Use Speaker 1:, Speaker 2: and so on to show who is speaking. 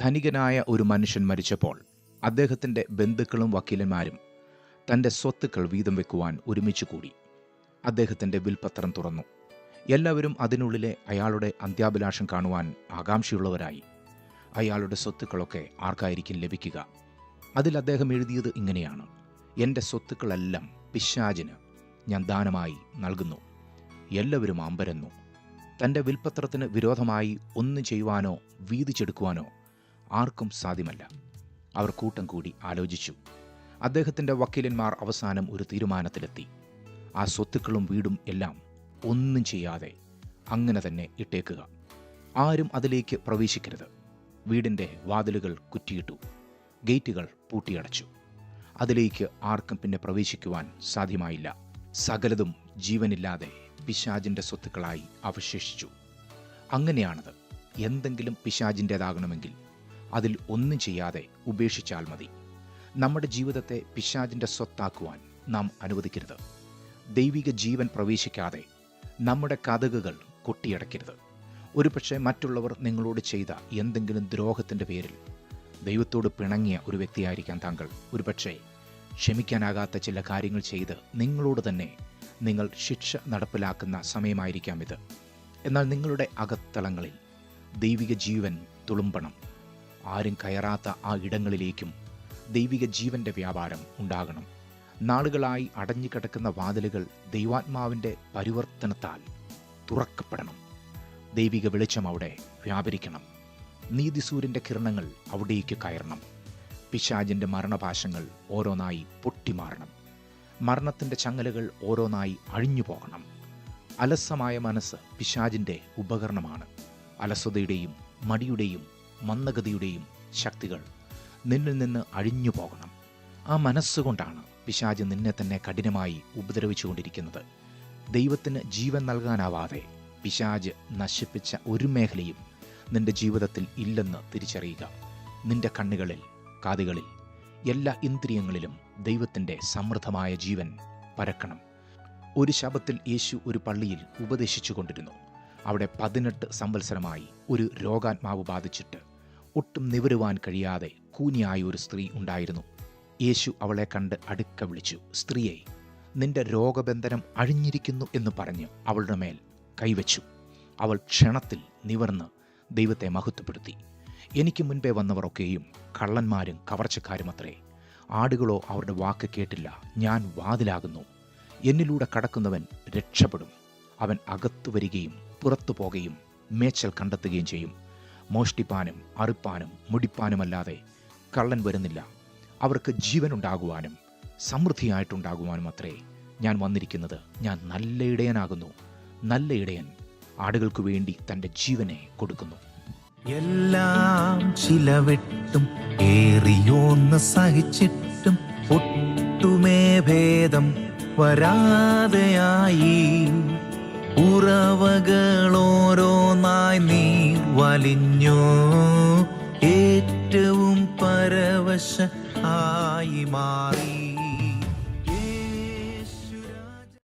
Speaker 1: ധനികനായ ഒരു മനുഷ്യൻ മരിച്ചപ്പോൾ അദ്ദേഹത്തിന്റെ ബന്ധുക്കളും വക്കീലന്മാരും തന്റെ സ്വത്തുക്കൾ വീതം വെക്കുവാൻ ഒരുമിച്ച് കൂടി. അദ്ദേഹത്തിന്റെ വിൽപത്രം തുറന്നു. എല്ലാവരും അതിനുള്ളിലെ അയാളുടെ അന്ത്യാഭിലാഷം കാണുവാൻ ആകാംക്ഷയുള്ളവരായി. അയാളുടെ സ്വത്തുക്കളൊക്കെ ആർക്കായിരിക്കും ലഭിക്കുക? അതിൽ അദ്ദേഹം എഴുതിയത് ഇങ്ങനെയാണ്. എന്റെ സ്വത്തുക്കളെല്ലാം പിശാചിന് ഞാൻ ദാനമായി നൽകുന്നു. എല്ലാവരും അമ്പരന്നു. തന്റെ വിൽപത്രത്തിന് വിരോധമായി ഒന്നും ചെയ്യുവാനോ വീതിച്ചെടുക്കുവാനോ ആർക്കും സാധ്യമല്ല. അവർ കൂട്ടം കൂടി ആലോചിച്ചു. അദ്ദേഹത്തിന്റെ വക്കീലന്മാർ അവസാനം ഒരു തീരുമാനത്തിലെത്തി. ആ സ്വത്തുക്കളും വീടും എല്ലാം ഒന്നും ചെയ്യാതെ അങ്ങനെ തന്നെ ഇട്ടേക്കുക. ആരും അതിലേക്ക് പ്രവേശിക്കരുത്. വീടിന്റെ വാതിലുകൾ കുറ്റിയിട്ടു. ഗേറ്റുകൾ പൂട്ടിയടച്ചു. അതിലേക്ക് ആർക്കും പിന്നെ പ്രവേശിക്കുവാൻ സാധ്യമായില്ല. സകലതും ജീവനില്ലാതെ പിശാജിന്റെ സ്വത്തുക്കളായി അവശേഷിച്ചു. അങ്ങനെയാണത്. എന്തെങ്കിലും പിശാജിന്റേതാകണമെങ്കിൽ അതിൽ ഒന്നും ചെയ്യാതെ ഉപേക്ഷിച്ചാൽ മതി. നമ്മുടെ ജീവിതത്തെ പിശാജിന്റെ സ്വത്താക്കുവാൻ നാം അനുവദിക്കരുത്. ദൈവിക ജീവൻ പ്രവേശിക്കാതെ നമ്മുടെ കഥകുകൾ കൊട്ടിയടക്കരുത്. ഒരുപക്ഷെ മറ്റുള്ളവർ നിങ്ങളോട് ചെയ്ത എന്തെങ്കിലും ദ്രോഹത്തിന്റെ പേരിൽ ദൈവത്തോട് പിണങ്ങിയ ഒരു വ്യക്തിയായിരിക്കാം താങ്കൾ. ഒരുപക്ഷെ ക്ഷമിക്കാനാകാത്ത ചില കാര്യങ്ങൾ ചെയ്ത് നിങ്ങളോട് തന്നെ നിങ്ങൾ ശിക്ഷ നടപ്പിലാക്കുന്ന സമയമായിരിക്കാം ഇത്. എന്നാൽ നിങ്ങളുടെ അകത്തളങ്ങളിൽ ദൈവിക ജീവൻ തുളുമ്പണം. ആരും കയറാത്ത ആ ഇടങ്ങളിലേക്കും ദൈവിക ജീവന്റെ വ്യാപാരം ഉണ്ടാകണം. നാളുകളായി അടഞ്ഞു കിടക്കുന്ന വാതിലുകൾ ദൈവാത്മാവിന്റെ പരിവർത്തനത്താൽ തുറക്കപ്പെടണം. ദൈവിക വെളിച്ചം അവിടെ വ്യാപരിക്കണം. നീതിസൂര്യന്റെ കിരണങ്ങൾ അവിടേക്ക് കയറണം. പിശാജിന്റെ മരണപാശങ്ങൾ ഓരോന്നായി പൊട്ടിമാറണം. മരണത്തിന്റെ ചങ്ങലകൾ ഓരോന്നായി അഴിഞ്ഞു പോകണം അലസമായ മനസ്സ് പിശാജിന്റെ ഉപകരണമാണ്. അലസതയുടെയും മടിയുടെയും മന്ദഗതിയുടെയും ശക്തികൾ നിന്നിൽ നിന്ന് അഴിഞ്ഞു പോകണം. ആ മനസ്സുകൊണ്ടാണ് പിശാജ് നിന്നെ തന്നെ കഠിനമായി ഉപദ്രവിച്ചുകൊണ്ടിരിക്കുന്നത്. ദൈവത്തിന് ജീവൻ നൽകാനാവാതെ പിശാജ് നശിപ്പിച്ച ഒരു മേഖലയും നിന്റെ ജീവിതത്തിൽ ഇല്ലെന്ന് തിരിച്ചറിയുക. നിന്റെ കണ്ണുകളിൽ കാതുകളിൽ എല്ലാ ഇന്ദ്രിയങ്ങളിലും ദൈവത്തിന്റെ സമൃദ്ധമായ ജീവൻ പരക്കണം. ഒരു ശബത്തിൽ യേശു ഒരു പള്ളിയിൽ ഉപദേശിച്ചു കൊണ്ടിരുന്നു അവിടെ പതിനെട്ട് സംവത്സരമായി ഒരു രോഗാത്മാവ് ബാധിച്ചിട്ട് ഒട്ടും നിവരുവാൻ കഴിയാതെ കൂനിയായ ഒരു സ്ത്രീ ഉണ്ടായിരുന്നു. യേശു അവളെ കണ്ട് അടുക്ക വിളിച്ചു സ്ത്രീയെ നിന്റെ രോഗബന്ധനം അഴിഞ്ഞിരിക്കുന്നു എന്ന് പറഞ്ഞ് അവളുടെ മേൽ കൈവച്ചു. അവൾ ക്ഷണത്തിൽ നിവർന്ന് ദൈവത്തെ മഹത്വപ്പെടുത്തി. എനിക്ക് മുൻപേ വന്നവരൊക്കെയും കള്ളന്മാരും കവർച്ചക്കാരും അത്രേ. ആടുകളോ അവരുടെ വാക്ക് കേട്ടില്ല. ഞാൻ വാതിലാകുന്നു. എന്നിലൂടെ കടക്കുന്നവൻ രക്ഷപ്പെടും. അവൻ അകത്തു വരികയും പുറത്തു പോകുകയും മേച്ചൽ കണ്ടെത്തുകയും ചെയ്യും. മോഷ്ടിപ്പാനും അറുപ്പാനും മുടിപ്പാനുമല്ലാതെ കള്ളൻ വരുന്നില്ല. അവർക്ക് ജീവനുണ്ടാകുവാനും സമൃദ്ധിയായിട്ടുണ്ടാകുവാനും അത്രേ ഞാൻ വന്നിരിക്കുന്നത്. ഞാൻ നല്ല ഇടയനാകുന്നു. നല്ല ഇടയൻ ആടുകൾക്ക് വേണ്ടി തന്റെ ജീവനെ കൊടുക്കുന്നു.
Speaker 2: എല്ലാം ചിലവിട്ടും ഏറിയോന്ന് സഹിച്ചിട്ടും ഒട്ടുമേ ഭേദം വരാതെയായി. നീ വലിഞ്ഞു ഏറ്റവും പരവശ ആയി മാറി.